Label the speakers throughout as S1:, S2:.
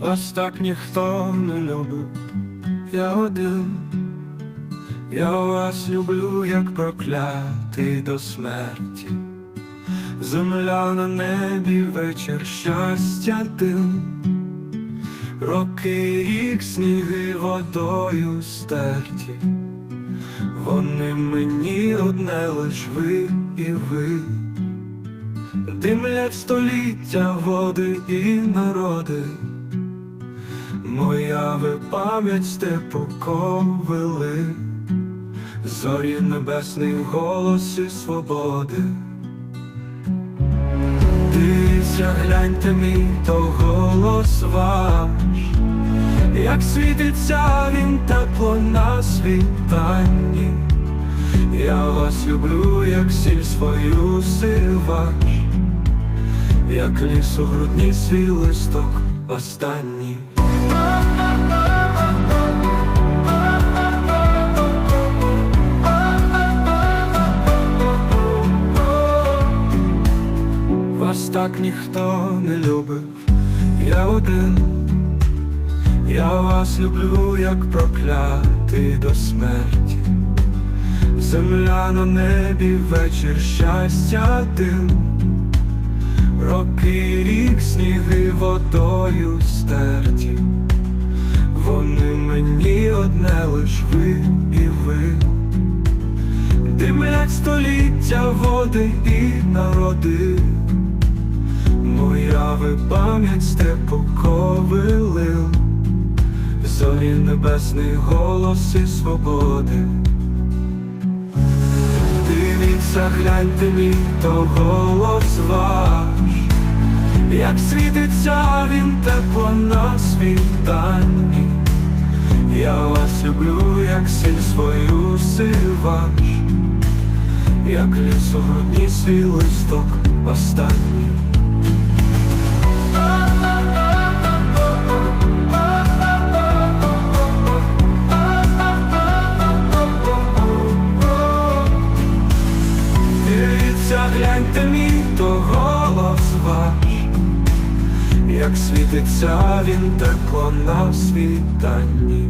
S1: Вас так ніхто не любив, я один, я вас люблю, як проклятий до смерті. Земля на небі, вечір щастя дим, роки рік сніги водою стерті. Вони мені одне лиш ви і ви. Димлять століття, води і народи, моя ви пам'ять степу ковили, зорі небесний в голосі свободи. Дивіться, гляньте мій, то голос ваш, як світиться він тепло на світанні. Я вас люблю, як сіль свою сиваш, як ліс у грудні свій листок останній. Вас так ніхто не любив, я один, я вас люблю, як проклятий до смерті. Земля на небі, вечір щастя дим, роки рік сніги водою стерті. Вони мені одне лиш ви і ви. Димлять століття води і народи. Моя ви пам'ять степу ковилил, зорі небесний голос і свободи. Дивіться, гляньте мій, то голос ваш, як світиться він тепло на світанні. Я вас люблю, як сіль свою сиваш, як ліс у грудні свій листок останній. Як світиться він тепло на світанні.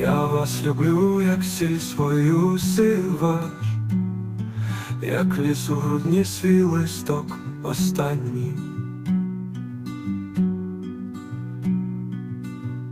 S1: Я вас люблю, як сіль свою сиваш, як ліс у грудні свій листок останній.